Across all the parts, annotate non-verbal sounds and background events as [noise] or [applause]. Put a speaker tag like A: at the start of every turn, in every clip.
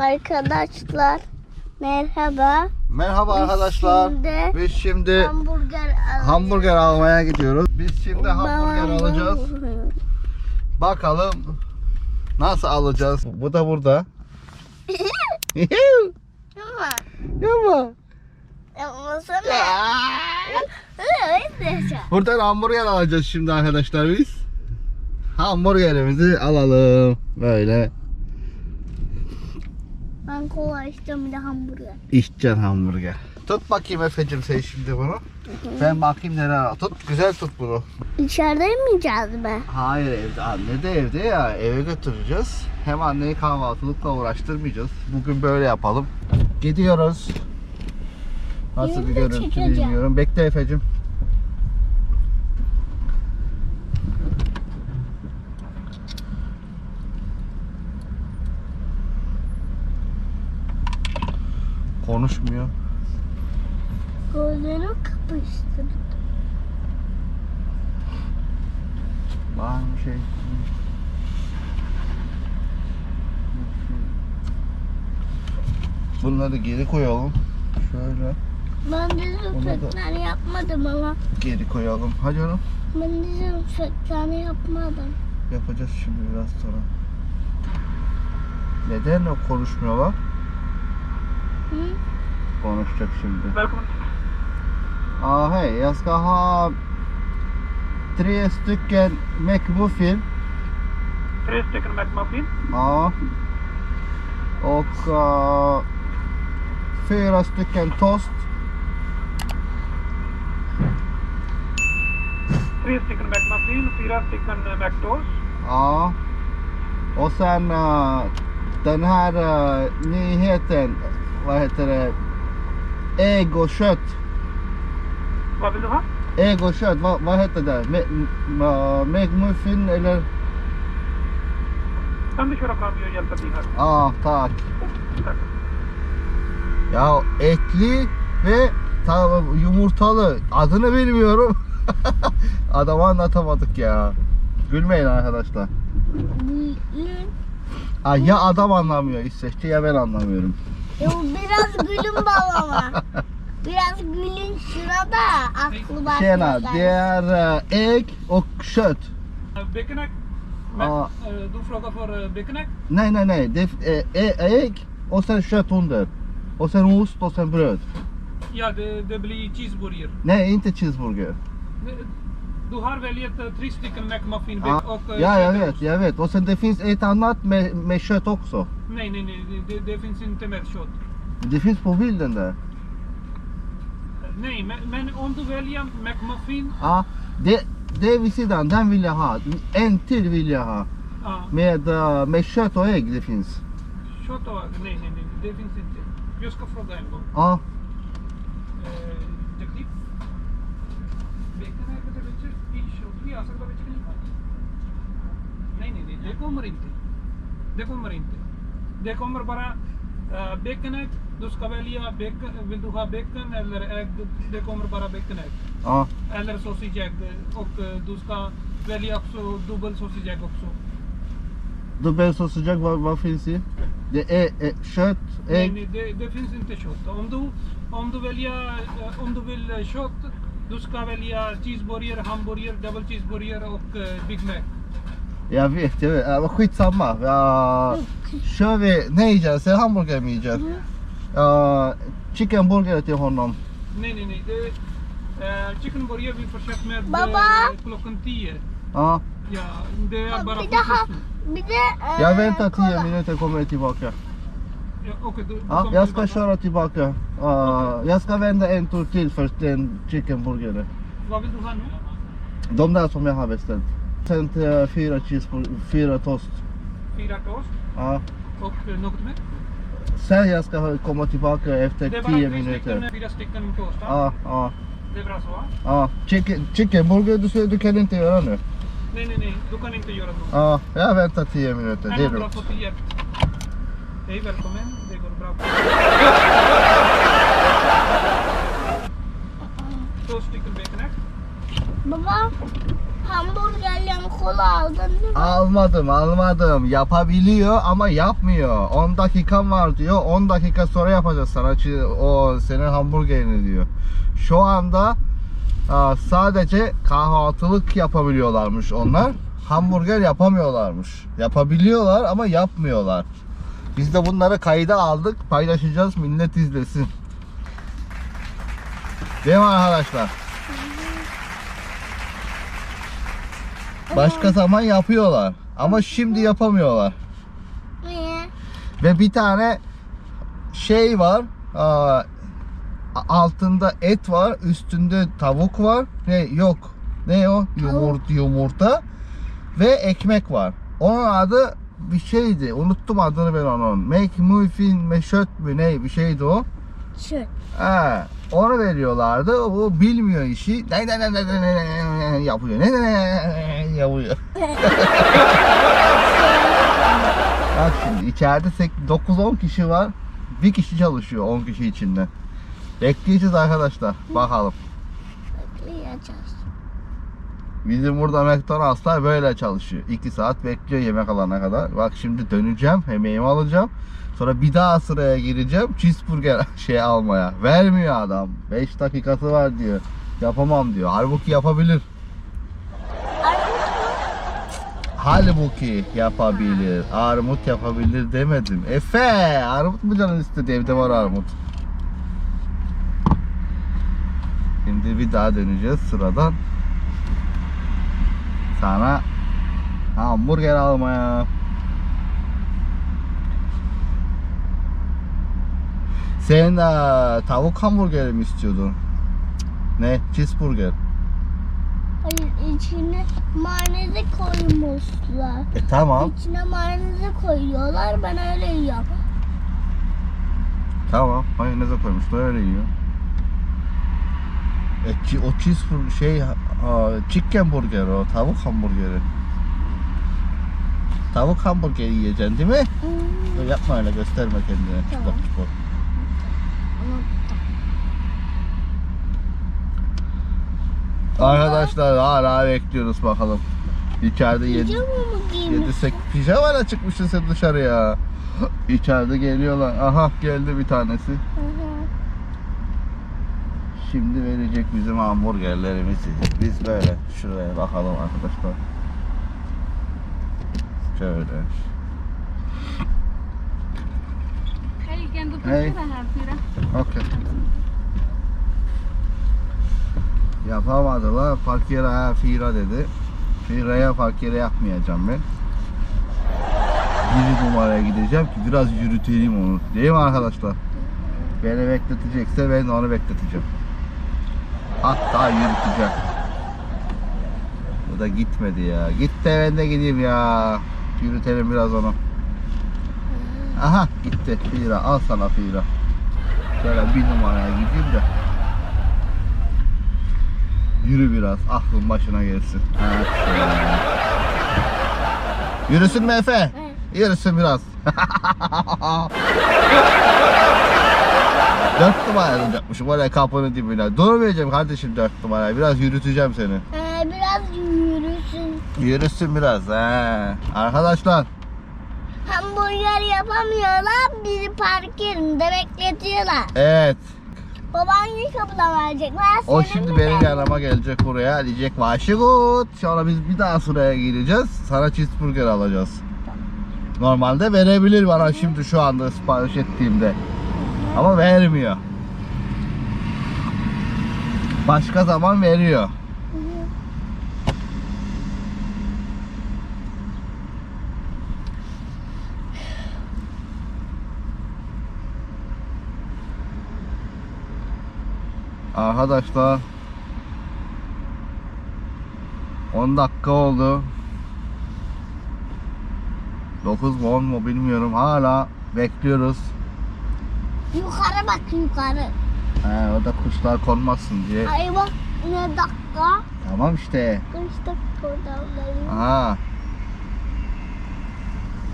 A: Arkadaşlar merhaba.
B: Merhaba arkadaşlar.
A: Şimdi
B: Biz şimdi
A: hamburger alacağız.
B: hamburger almaya gidiyoruz. Biz şimdi hamburger
A: Baba.
B: alacağız. Bakalım nasıl alacağız. Bu da burada. Yapma.
A: ama sana öyle
B: Buradan hamburger alacağız şimdi arkadaşlar biz. Hamburgerimizi alalım. Böyle
A: Ben kola istiyorum bir de hamburger.
B: içeceksin hamburger. Tut bakayım Efe'cim sen şimdi bunu. Ben bakayım nereye. Tut güzel tut bunu.
A: İçeride mi yiyeceğiz be?
B: Hayır evde. Anne de evde ya. Eve götüreceğiz. Hem anneyi kahvaltılıkla uğraştırmayacağız. Bugün böyle yapalım. Gidiyoruz. Nasıl bir
A: Yürü
B: görüntü
A: çekeceğim.
B: bilmiyorum. Bekle Efe'cim. Konuşmuyor.
A: Gözlerini kapıştırdı.
B: Var mı şey? Bunları geri koyalım. Şöyle
A: Ben dezenfektanı yapmadım ama.
B: geri koyalım. Hadi oğlum.
A: Ben dezenfektanı yapmadım.
B: Yapacağız şimdi biraz sonra. Neden o konuşmuyorlar? Konuşacak şimdi.
C: Välkommen.
B: Ah, hej. Jag ska ha tre stycken McMuffin.
C: Tre stycken McMuffin.
B: Ja. Och eh, fyra stycken toast.
C: Tre stycken McMuffin, fyra stycken eh, McToast.
B: Ja. Och sen eh, den här eh, nyheten, vad heter det? Ägg och kött.
C: Vad vill du ha?
B: Ägg och kött, vad, vad heter det? Me- m- eh, McMuffin eller?
C: Kan du köra fram och hjälpa till här?
B: Ja, tack.
C: Tack.
B: Ya etli ve ta- yumurtalı. Adını bilmiyorum. Adamı anlatamadık [laughs] ya. Gülmeyin arkadaşlar.
A: Gülün.
B: Ha, ya adam anlamıyor İsveççe ya ben anlamıyorum.
A: Ya biraz gülün babama. Biraz gülün şurada aklı başına
B: Tjena, det är eh, ägg och kött.
C: Eh, Bacon egg.
B: Ja.
C: Eh, du frågar för eh, egg?
B: Nej, nej, nej. Det är eh, ägg och sen kött under. Och sen ost och sen bröd.
C: Ja, det, det blir cheeseburger.
B: Nej, inte cheeseburger.
C: Det- Du har väljat eh, tre stycken McMuffin
B: Ja,
C: och... eh,
B: ja jag vet, jag vet. Och sen det finns ett annat med, med kött också.
C: Nej, nej, nej. Det, det, finns inte med kött.
B: Det finns på bilden där.
C: Eh, Nej, men, men om du väljer McMuffin...
B: Ja, det, det vid sidan. Den vill jag ha. En till vill jag ha.
C: Ja,
B: Med, med kött och ägg det finns.
C: kött och... Nej, nej, nej. Det finns inte. Jag ska fråga en gång.
B: Ja,
C: Eh, आ सकता बच्चे नहीं नहीं नहीं नहीं देखो उम्र इन देखो उम्र इन देखो उम्र बड़ा बेकन है dus kavelia bacon, wil du ha bacon eller ägg? Det kommer bara bacon ah. ägg.
B: Ja.
C: Eller sausage ägg. Och du ska välja också dubbel sausage ägg också.
B: Dubbel sausage ägg, vad, vad finns i? Det är, är kött, ägg?
C: Nej, nej det, det finns. Om du, om du, väljer, eh, om du vill kött du ska välja cheeseburger, hamburger, double cheeseburger och eh, Big Mac.
B: Jag vet, jag vet. Ja, men skitsamma. Ja, kör vi... Nej yiyeceğiz. Sen hamburger mi yiyeceksin? Ja, chicken burger till honom.
C: Nej, nej, nej. Det, eh, chicken burger vi försökt med
A: Baba!
C: eh, klockan 10.
B: Ja,
C: Ja, det är bara
A: e,
B: jag väntar 10
A: kola.
B: minuter kommer jag tillbaka.
C: Ja, okej, du, du
B: Ja, jag ska köra tillbaka. Ja, jag ska vända en tur till först en chicken burger.
C: Vad vill du ha nu?
B: De där som jag har beställt. Sen till fyra fyra toast.
C: Fyra toast
B: Ja.
C: och eh, något mer?
B: Sen jag ska komma tillbaka efter
C: Det är bara
B: 10
C: tre stycken,
B: minuter.
C: fyra stycken toast.
B: Ja, ja,
C: Det är bra så va?
B: ja. Chicken, chicken burger du, du kan inte göra nu.
C: Nej, nej, nej. Du kan inte göra något.
B: Ja, jag väntar 10 minuter. Det är lugnt.
C: Hjälp. Hej, välkommen. Det går bra. Två stycken bacon egg.
A: Baba hamburgerle kola aldın değil mi?
B: Almadım almadım. Yapabiliyor ama yapmıyor. 10 dakikan var diyor. 10 dakika sonra yapacağız sana. O senin hamburgerini diyor. Şu anda aa, sadece kahvaltılık yapabiliyorlarmış onlar. Hamburger yapamıyorlarmış. Yapabiliyorlar ama yapmıyorlar. Biz de bunları kayda aldık. Paylaşacağız. Millet izlesin. Değil mi arkadaşlar? Başka zaman yapıyorlar. Ama şimdi yapamıyorlar.
A: Niye?
B: Ve bir tane şey var. altında et var, üstünde tavuk var. Ne yok. Ne o? Yumurta, yumurta ve ekmek var. Onun adı bir şeydi. Unuttum adını ben onun. Make muffin meşöt mü ne bir şeydi o.
A: Şu.
B: He, onu veriyorlardı. O bilmiyor işi. Ne ne ne ne ne ne ne yapıyor. Ne ne ne ne yapıyor. [laughs] Bak şimdi içeride 9-10 kişi var. Bir kişi çalışıyor 10 kişi içinde. Bekleyeceğiz arkadaşlar. Bakalım.
A: Bekleyeceğiz.
B: Bizim burada McDonald's'lar böyle çalışıyor. 2 saat bekliyor yemek alana kadar. Bak şimdi döneceğim, yemeğimi alacağım. Sonra bir daha sıraya gireceğim. Cheeseburger [laughs] şey almaya. Vermiyor adam. 5 dakikası var diyor. Yapamam diyor. Halbuki yapabilir. Halbuki yapabilir. Armut yapabilir demedim. Efe, armut mu canın istedi? Evde var armut. Şimdi bir daha döneceğiz sıradan. Sana hamburger almaya. Sen eee, tavuk hamburgeri mi istiyordun? Ne? Cheeseburger.
A: Hayır içine mayonezi koymuşlar.
B: E tamam.
A: İçine mayonezi koyuyorlar ben öyle yiyorum.
B: Tamam. Mayoneze koymuşlar öyle yiyor. E, o cheeseburger şey aa, chicken burger o tavuk hamburgeri. Tavuk hamburgeri yiyeceksin değil mi?
A: Hmm.
B: Yapma öyle gösterme kendine.
A: Tamam.
B: Çıplak çıplak. Arkadaşlar hala bekliyoruz bakalım. İçeride yedi, yedi sek pijamayla çıkmışsın sen dışarıya. İçeride geliyorlar. Aha geldi bir tanesi.
A: Hı hı.
B: Şimdi verecek bizim hamburgerlerimizi. Biz böyle şuraya bakalım arkadaşlar. Şöyle.
D: Hey, can du
B: Hey. Okey. Yapamadılar. Ha Fira dedi. Fira'ya park yeri yapmayacağım ben. Bir numaraya gideceğim ki biraz yürütelim onu. Değil mi arkadaşlar? Beni bekletecekse ben onu bekleteceğim. Hatta yürüteceğim. Bu da gitmedi ya. Git de ben de gideyim ya. Yürütelim biraz onu. Aha gitti Fira. Al sana Fira. Şöyle bir numaraya gideyim de. Yürü biraz. Aklın başına gelsin. Yürüsün mü Efe? Yürüsün biraz. [laughs] dört numara duracakmışım oraya kapının dibine. Durmayacağım kardeşim dört numaraya. Biraz yürüteceğim seni.
A: Ee, biraz yürüsün.
B: Yürüsün biraz. He. Arkadaşlar
A: Hamburger yapamıyorlar. Bizi park yerinde bekletiyorlar.
B: evet.
A: Baban ilk kapıda verecek. Ben
B: O şimdi benim yanıma gelecek buraya diyecek Vaşigut. Sonra biz bir daha sıraya gireceğiz. Sana cheeseburger alacağız. Normalde verebilir bana şimdi şu anda sipariş ettiğimde. Ama vermiyor. Başka zaman veriyor. Arkadaşlar 10 dakika oldu. 9 mu 10 mu bilmiyorum. Hala bekliyoruz.
A: Yukarı bak yukarı.
B: He, o da kuşlar konmasın diye.
A: Ay bak ne dakika.
B: Tamam işte.
A: Kaç dakika oradayım.
B: Ha.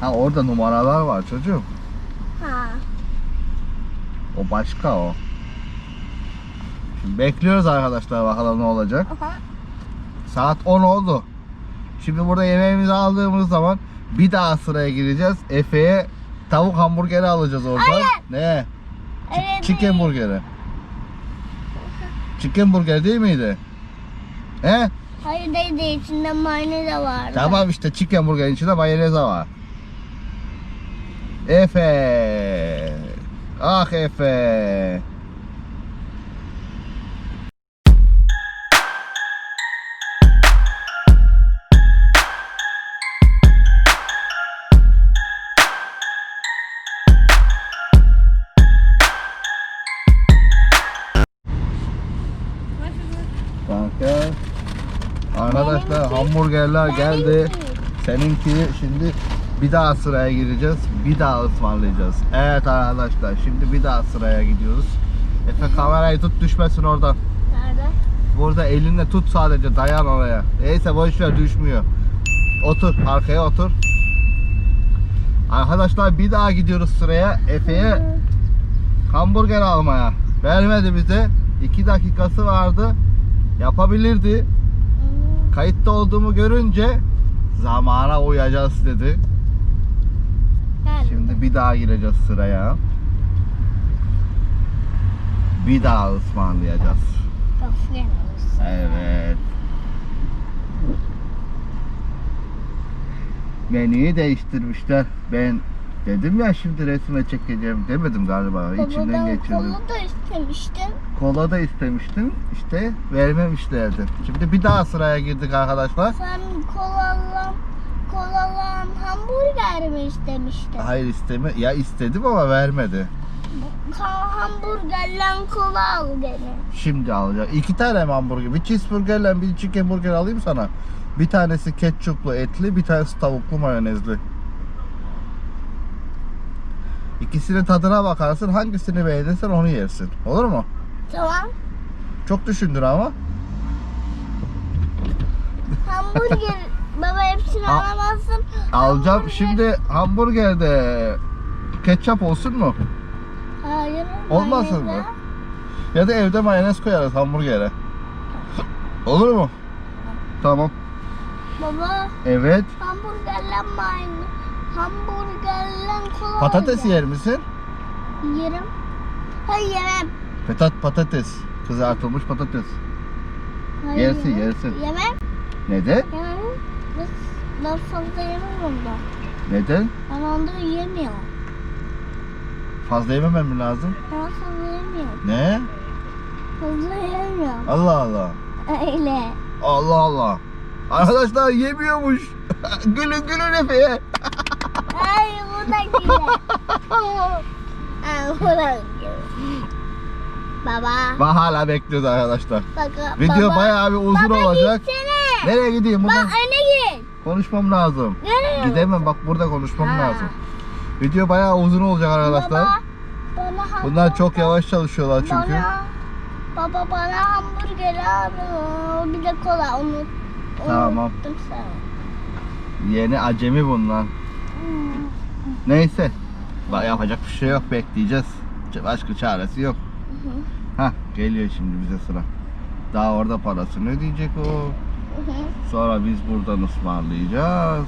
B: Ha orada numaralar var çocuğum.
A: Ha.
B: O başka o. Şimdi bekliyoruz arkadaşlar bakalım ne olacak.
A: Aha.
B: Saat 10 oldu. Şimdi burada yemeğimizi aldığımız zaman bir daha sıraya gireceğiz. Efe'ye tavuk hamburgeri alacağız oradan.
A: Hayır.
B: Ne?
A: Evet.
B: Chicken burgeri. Chicken burger değil miydi? He?
A: Hayır değil içinde mayonez de vardı.
B: Tamam işte chicken burgerin içinde mayonez var. Efe. Ah Efe. Hamburgerler geldi. Seninki şimdi bir daha sıraya gireceğiz. Bir daha ısmarlayacağız. Evet arkadaşlar şimdi bir daha sıraya gidiyoruz. Efe kamerayı tut düşmesin oradan.
A: Nerede?
B: Burada elinle tut sadece dayan oraya. Neyse boş ver düşmüyor. Otur arkaya otur. Arkadaşlar bir daha gidiyoruz sıraya. Efe'ye hamburger almaya. Vermedi bize. 2 dakikası vardı. Yapabilirdi. Kayıtta olduğumu görünce zamana uyacağız dedi.
A: Nerede?
B: Şimdi bir daha gireceğiz sıraya. Bir daha ısmarlayacağız. Evet. Menüyü değiştirmişler. Ben dedim ya şimdi resme çekeceğim demedim galiba. İçinden
A: Babadan
B: geçirdim.
A: kola da istemiştim.
B: Kola da istemiştim. İşte vermemişlerdi. Şimdi bir daha sıraya girdik arkadaşlar.
A: Sen kolalan, kolalan hamburger mi istemiştin?
B: Hayır isteme. Ya istedim ama vermedi.
A: Ka hamburgerle kola al gene.
B: Şimdi alacağım. İki tane mi hamburger? Bir cheeseburgerle bir chicken burger alayım sana. Bir tanesi ketçuplu etli, bir tanesi tavuklu mayonezli. İkisinin tadına bakarsın. Hangisini beğenirsen onu yersin. Olur mu?
A: Tamam.
B: Çok düşündün ama.
A: Hamburger [laughs] baba hepsini
B: Al-
A: alamazsın.
B: Alacağım.
A: Hamburger-
B: Şimdi hamburgerde ketçap olsun mu?
A: Hayır.
B: Olmasın
A: mayonez.
B: mı? Ya da evde mayonez koyarız hamburgere. Olur mu? Tamam.
A: Baba
B: Evet.
A: hamburgerle mayonez. Hamburgerle kola
B: Patates yer misin?
A: Yerim. Hayır yemem.
B: Petat patates. Kızartılmış patates.
A: Hayır,
B: Yersin,
A: yemem.
B: yersin.
A: Yemem.
B: Neden?
A: Yemem. Ben, ben fazla yemem ondan.
B: Neden?
A: Ben ondan yemiyorum.
B: Fazla yememem mi lazım?
A: Ben fazla yemiyorum.
B: Ne?
A: Fazla yemiyorum.
B: Allah Allah.
A: Öyle.
B: Allah Allah. Arkadaşlar yemiyormuş. [laughs] gülün gülün Efe'ye.
A: Ay bu da güzel. Ay bu da güzel. Baba.
B: Bak hala bekliyoruz arkadaşlar.
A: Bak,
B: Video
A: baba.
B: bayağı bir uzun
A: baba
B: olacak.
A: gitsene.
B: Nereye gideyim?
A: Bak
B: Buradan
A: öne git.
B: konuşmam lazım.
A: Nereye?
B: Gidemem bak burada konuşmam
A: Ha.
B: lazım. Video bayağı uzun olacak arkadaşlar.
A: Baba, bana
B: Bunlar çok yavaş çalışıyorlar çünkü.
A: Bana, baba bana hamburger al. Bir de kola onu. onu
B: Tamam.
A: unuttum sana.
B: Yeni acemi bunlar.
A: Hmm.
B: Neyse. Yapacak bir şey yok. Bekleyeceğiz. Başka çaresi yok. Hah geliyor şimdi bize sıra. Daha orada parasını ödeyecek o. Sonra biz buradan ısmarlayacağız.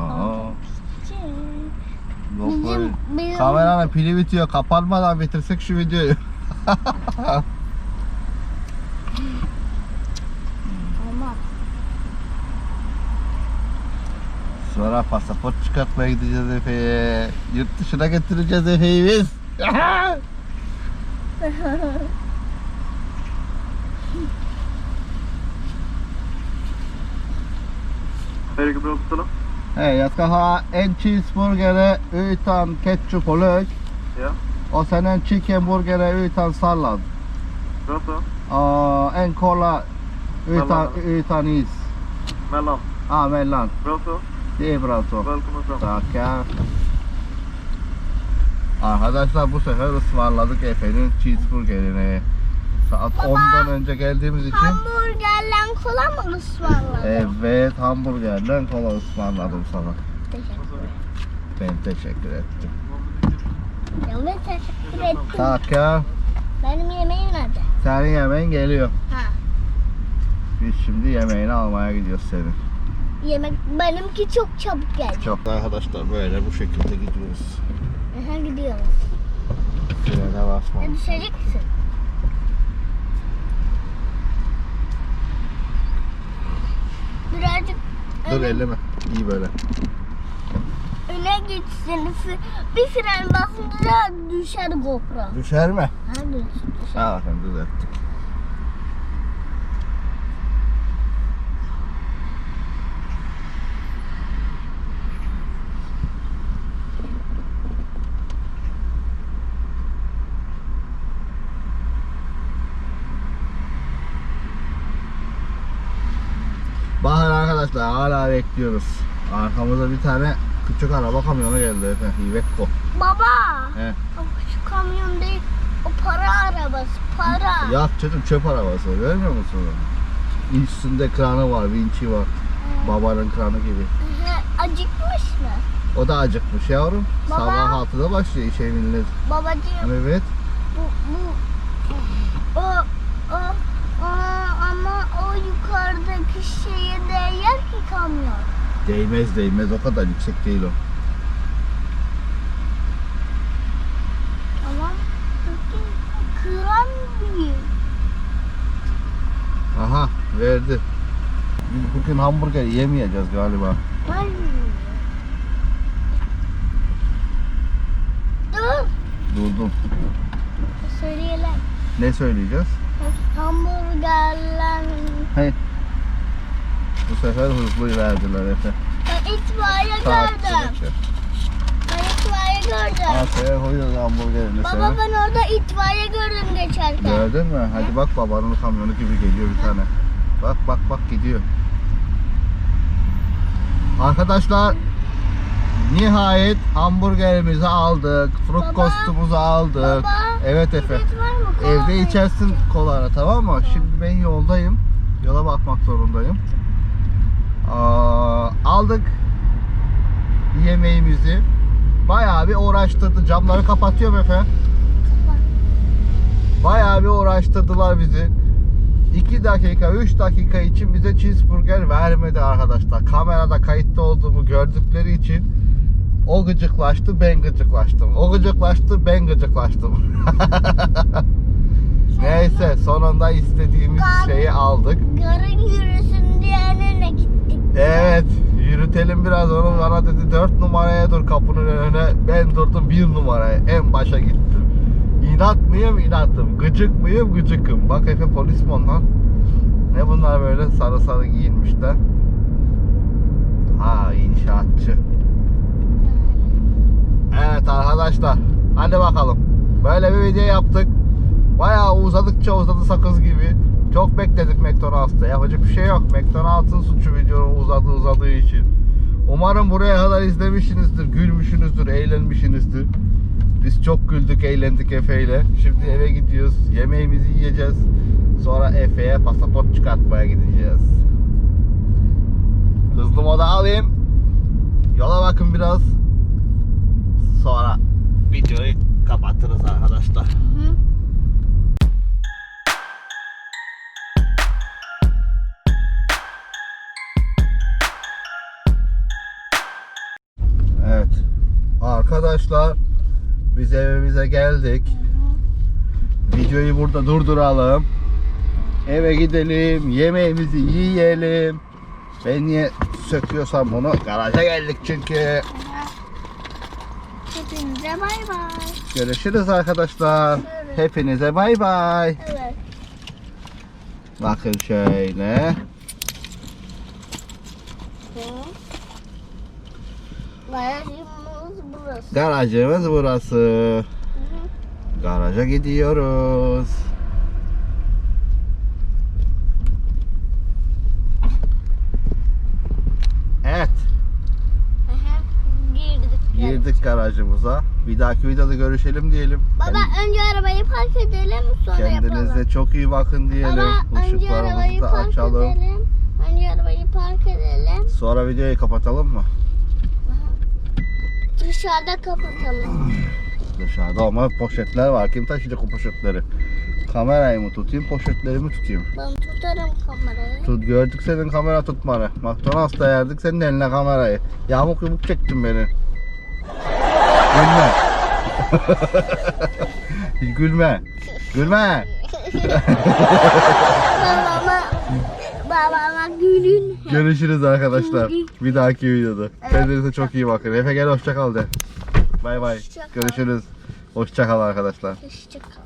B: Aha. Yok böyle. Kameranın pili bitiyor. Kapanmadan bitirsek şu videoyu. [laughs] Sonra pasaport çıkartmaya gideceğiz Efe'ye. Yurt dışına getireceğiz Efe'yi biz.
E: Brunstolo?
B: Hej, jag ska ha en cheeseburgare utan ketchup och lök.
E: Ja.
B: Och sen en chickenburgare utan sallad.
E: Bra så.
B: Och en cola utan,
E: Mellan.
B: utan is.
E: Mellan.
B: Ja, mellan.
E: Bra så. Välkommen fram.
B: Tackar. Arkadaşlar bu sefer ısmarladık Efe'nin cheeseburgerini. Saat
A: Baba.
B: 10'dan önce geldiğimiz için
A: Hamburgerle kola mı ısmarladın?
B: Evet hamburgerden kola ısmarladım sana.
A: Teşekkür ederim.
B: Ben teşekkür ettim.
A: Ben teşekkür ettim.
B: Tackar.
A: Benim yemeğim nerede?
B: Senin yemeğin geliyor.
A: Ha.
B: Biz şimdi yemeğini almaya gidiyoruz senin.
A: Yemek benimki çok çabuk geldi.
B: Çok arkadaşlar böyle bu şekilde gidiyoruz.
A: Aha gidiyoruz.
B: Frene
A: Ya
B: basma.
A: düşecek misin? Birazcık
B: Dur
A: öne,
B: elleme. İyi böyle.
A: öne gitsin. Fı- Bir fren basınca düşer GoPro.
B: Düşer mi?
A: Ha düşer. düşer.
B: Ha düzelttik. Arkadaşlar hala bekliyoruz. Arkamızda bir tane küçük araba kamyonu geldi efendim. Iveco.
A: Baba.
B: He.
A: O küçük kamyon değil. O para arabası. Para.
B: Ya çocuğum çöp arabası görmüyor musun? Üstünde kranı var, vinçi var. Babanın kranı gibi.
A: Aha, Acıkmış mı?
B: O da acıkmış yavrum.
A: Baba.
B: Sabah 6'da başlıyor işe millet.
A: Babacığım
B: Evet.
A: bu, bu o, o, o ama o yukarıdaki şeye değer ki kamyon.
B: Değmez değmez o kadar yüksek değil o.
A: Tamam. Peki kıran büyük.
B: Aha verdi. Biz bugün hamburger yemeyeceğiz galiba.
A: Ay. Dur.
B: Durdum.
A: Söyleyelim.
B: Ne söyleyeceğiz?
A: Hamburgerler.
B: Hey. Bu sefer hızlı verdiler Efe.
A: Ben itfaiye
B: Saat
A: gördüm. Ben itfaiye gördüm.
B: Masaya koyuyoruz hamburgerini
A: Baba
B: sana.
A: ben orada itfaiye gördüm geçerken.
B: Gördün mü? Hadi bak babanın kamyonu gibi geliyor bir tane. Bak bak bak gidiyor. Arkadaşlar nihayet hamburgerimizi aldık. Frukostumuzu aldık.
A: Baba,
B: Evet Efe. Evde içersin kolara tamam mı? Şimdi ben yoldayım. Yola bakmak zorundayım. Aa, aldık yemeğimizi. Bayağı bir uğraştırdı. Camları kapatıyorum Efe. Bayağı bir uğraştırdılar bizi. 2 dakika, 3 dakika için bize cheeseburger vermedi arkadaşlar. Kamerada kayıtta olduğumu gördükleri için o gıcıklaştı, ben gıcıklaştım. O gıcıklaştı, ben gıcıklaştım. [laughs] Neyse sonunda istediğimiz şeyi aldık.
A: Garın yürüsün diyenine gittik.
B: Evet yürütelim biraz onu bana dedi 4 numaraya dur kapının önüne ben durdum 1 numaraya en başa gittim. İnat mıyım inatım gıcık mıyım gıcıkım. Bak Efe polis mi onlar? Ne bunlar böyle sarı sarı giyinmişler. Ha inşaatçı. Evet arkadaşlar hadi bakalım. Böyle bir video yaptık. Bayağı uzadıkça uzadı sakız gibi. Çok bekledik McDonald's'ta. Yapacak bir şey yok. McDonald's'ın suçu videonun uzadı uzadığı için. Umarım buraya kadar izlemişsinizdir, gülmüşsünüzdür, eğlenmişsinizdir. Biz çok güldük, eğlendik Efe ile. Şimdi eve gidiyoruz. Yemeğimizi yiyeceğiz. Sonra Efe'ye pasaport çıkartmaya gideceğiz. Hızlı moda alayım. Yola bakın biraz. Sonra videoyu kapatırız arkadaşlar.
A: Hı.
B: Arkadaşlar biz evimize geldik. Videoyu burada durduralım. Eve gidelim, yemeğimizi yiyelim. Ben niye söküyorsam bunu garaja geldik çünkü.
A: Hepinize bay bay.
B: Görüşürüz arkadaşlar. Hepinize bay bay.
A: Evet.
B: Bakın şöyle.
A: Garajımız burası.
B: Garajımız burası. Garaja gidiyoruz. Evet,
A: girdik.
B: girdik garajımıza. Bir dahaki videoda görüşelim diyelim.
A: Baba önce arabayı park edelim sonra
B: Kendinize
A: yapalım.
B: çok iyi bakın diyelim.
A: Baba önce arabayı park
B: açalım.
A: edelim. Önce arabayı park edelim.
B: Sonra videoyu kapatalım mı?
A: Dışarıda kapatalım.
B: Dışarıda ama poşetler var. Kim taşıyacak o poşetleri? Kamerayı mı tutayım, poşetleri mi tutayım?
A: Ben tutarım kamerayı.
B: Tut, gördük senin kamera tutmanı. McDonald's'ta yerdik senin eline kamerayı. Yamuk yumuk çektin beni. Gülme. [laughs] Gülme. Gülme. [laughs]
A: gülün.
B: Görüşürüz arkadaşlar. Bir dahaki videoda. Kendinize çok iyi bakın. Efe gel hoşça kal de. Bay bay.
A: Hoşça kal.
B: Görüşürüz. Hoşça kal arkadaşlar.
A: Hoşçakal.